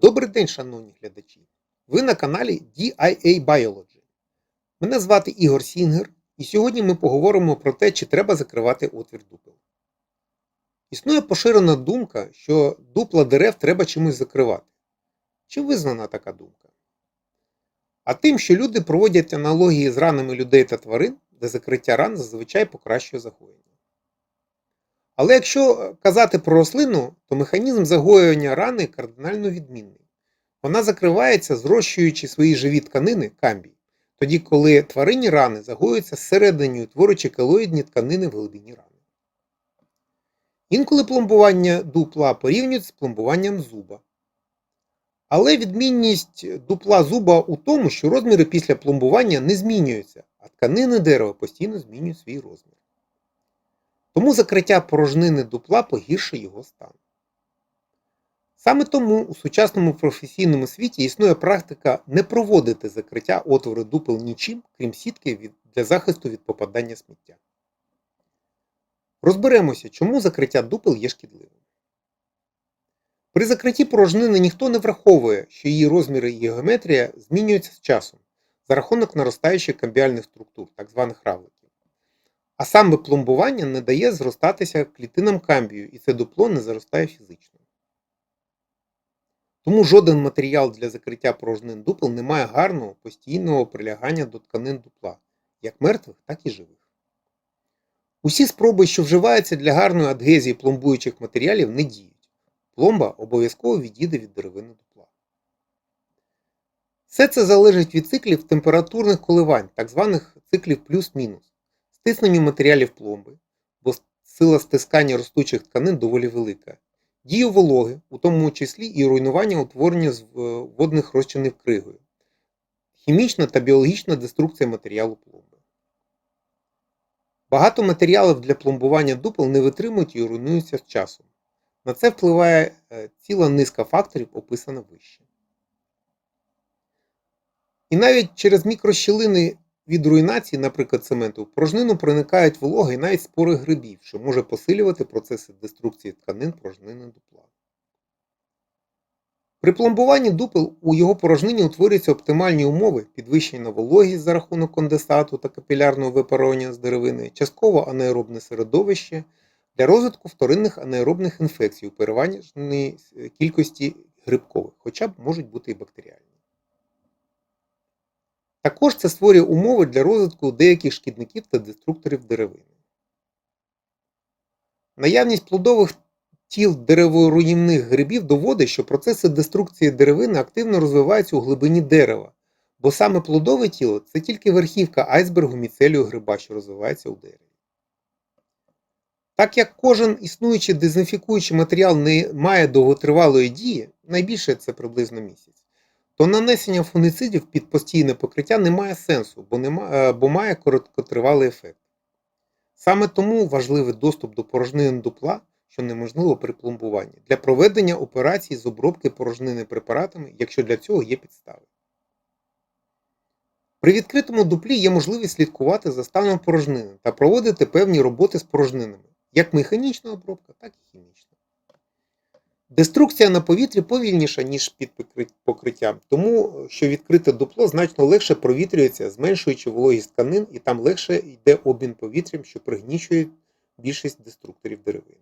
Добрий день, шановні глядачі! Ви на каналі DIA Biology. Мене звати Ігор Сінгер, і сьогодні ми поговоримо про те, чи треба закривати отвір дупел. Існує поширена думка, що дупла дерев треба чимось закривати. Чи визнана така думка? А тим, що люди проводять аналогії з ранами людей та тварин, де закриття ран зазвичай покращує загоєння. Але якщо казати про рослину, то механізм загоювання рани кардинально відмінний. Вона закривається, зрощуючи свої живі тканини камбій, тоді коли тваринні рани загоюються зсередині, утворюючи келоїдні тканини в глибині рани. Інколи пломбування дупла порівнюють з пломбуванням зуба. Але відмінність дупла зуба у тому, що розміри після пломбування не змінюються, а тканини дерева постійно змінюють свій розмір. Тому закриття порожнини дупла погіршує його стан. Саме тому у сучасному професійному світі існує практика не проводити закриття отвору дупел нічим, крім сітки для захисту від попадання сміття. Розберемося, чому закриття дупел є шкідливим. При закритті порожнини ніхто не враховує, що її розміри і геометрія змінюються з часом за рахунок наростаючих камбіальних структур, так званих равликів. А саме пломбування не дає зростатися клітинам камбію, і це дупло не заростає фізично. Тому жоден матеріал для закриття порожнин дупел не має гарного постійного прилягання до тканин дупла, як мертвих, так і живих. Усі спроби, що вживаються для гарної адгезії пломбуючих матеріалів, не діють. Пломба обов'язково відійде від деревини дупла. Все це залежить від циклів температурних коливань, так званих циклів плюс-мінус, стисненню матеріалів пломби, бо сила стискання ростучих тканин доволі велика, дію вологи, у тому числі і руйнування утворення з водних розчинів кригою, хімічна та біологічна деструкція матеріалу пломби. Багато матеріалів для пломбування дупел не витримують і руйнуються з часом. На це впливає ціла низка факторів, описана вище. І навіть через мікрощілини від руйнації, наприклад, цементу, в порожнину проникають вологи і навіть спори грибів, що може посилювати процеси деструкції тканин порожнини дупла. При пломбуванні дупел у його порожнині утворюються оптимальні умови підвищення вологість за рахунок конденсату та капілярного випаровування з деревини, частково анаеробне середовище для розвитку вторинних анаеробних інфекцій у переважній кількості грибкових, хоча б можуть бути і бактеріальні. Також це створює умови для розвитку деяких шкідників та деструкторів деревини. Наявність плодових тіл дереворуйнівних грибів доводить, що процеси деструкції деревини активно розвиваються у глибині дерева, бо саме плодове тіло це тільки верхівка айсбергу міцелію гриба, що розвивається у дереві. Так як кожен існуючий дезінфікуючий матеріал не має довготривалої дії, найбільше це приблизно місяць, то нанесення фунгіцидів під постійне покриття не має сенсу, бо, нема, бо має короткотривалий ефект. Саме тому важливий доступ до порожнин дупла, що неможливо при пломбуванні, для проведення операцій з обробки порожнини препаратами, якщо для цього є підстави. При відкритому дуплі є можливість слідкувати за станом порожнини та проводити певні роботи з порожнинами, як механічна обробка, так і хімічна. Деструкція на повітрі повільніша, ніж під покриттям, тому що відкрите дупло значно легше провітрюється, зменшуючи вологість тканин, і там легше йде обмін повітрям, що пригнічує більшість деструкторів деревини.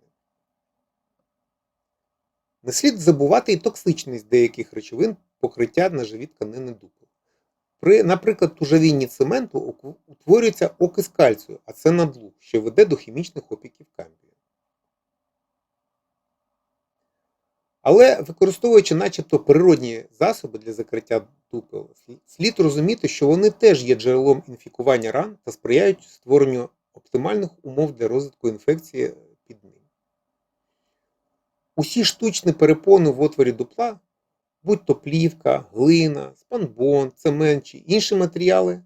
Не слід забувати і токсичність деяких речовин покриття на живі тканини дупла. При, наприклад, тужавінні цементу утворюється окис кальцію, а це надлуг, що веде до хімічних опіків камбію. Але використовуючи начебто природні засоби для закриття дупел, слід розуміти, що вони теж є джерелом інфікування ран та сприяють створенню оптимальних умов для розвитку інфекції під ним. Усі штучні перепони в отворі дупла, будь то плівка, глина, спанбон, цемент чи інші матеріали,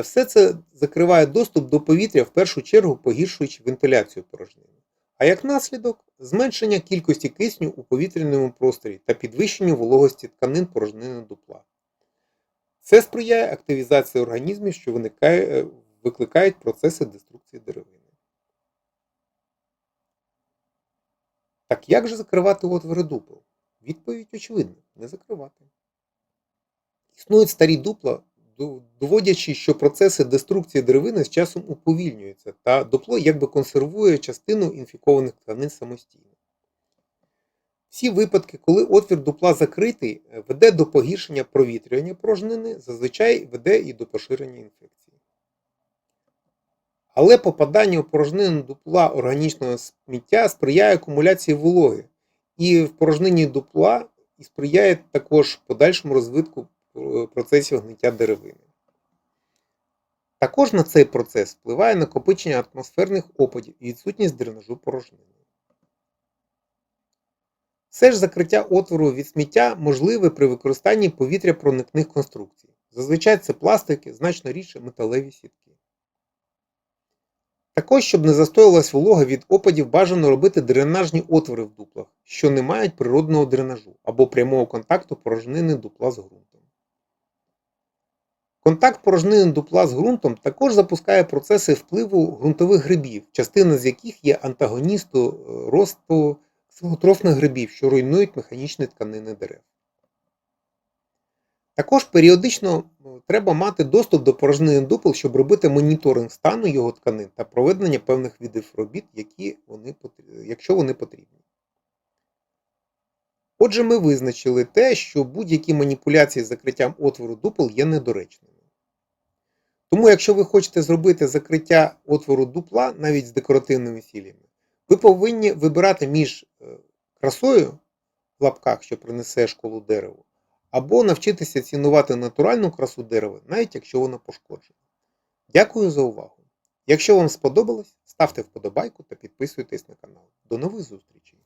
все це закриває доступ до повітря в першу чергу погіршуючи вентиляцію порожнини. А як наслідок зменшення кількості кисню у повітряному просторі та підвищенню вологості тканин порожнини дупла. Це сприяє активізації організмів, що виникає, викликають процеси деструкції деревини. Так як же закривати отвори дупел? Відповідь очевидна не закривати. Існують старі дупла, доводячи, що процеси деструкції деревини з часом уповільнюються, та дупло якби консервує частину інфікованих тканин самостійно. Всі випадки, коли отвір дупла закритий, е, веде до погіршення провітрювання порожнини, зазвичай веде і до поширення інфекції. Але попадання у порожнину дупла органічного сміття сприяє акумуляції вологи, і в порожнині дупла і сприяє також подальшому розвитку процесів гниття деревини. Також на цей процес впливає накопичення атмосферних опадів і відсутність дренажу порожнини. Все ж закриття отвору від сміття можливе при використанні повітряпроникних конструкцій. Зазвичай це пластики, значно рідше металеві сітки. Також, щоб не застоювалась волога від опадів, бажано робити дренажні отвори в дуплах, що не мають природного дренажу або прямого контакту порожнини дупла з ґрунтом. Контакт порожнини дупла з ґрунтом також запускає процеси впливу ґрунтових грибів, частина з яких є антагоністу е, росту ксилотрофних грибів, що руйнують механічні тканини дерев. Також періодично е, треба мати доступ до порожнини дупел, щоб робити моніторинг стану його тканин та проведення певних видів робіт, які вони, якщо вони потрібні. Отже, ми визначили те, що будь-які маніпуляції з закриттям отвору дупел є недоречними. Тому, якщо ви хочете зробити закриття отвору дупла навіть з декоративними філіями, ви повинні вибирати між е, красою в лапках, що принесе школу дереву, або навчитися цінувати натуральну красу дерева, навіть якщо вона пошкоджена. Дякую за увагу. Якщо вам сподобалось, ставте вподобайку та підписуйтесь на канал. До нових зустрічей!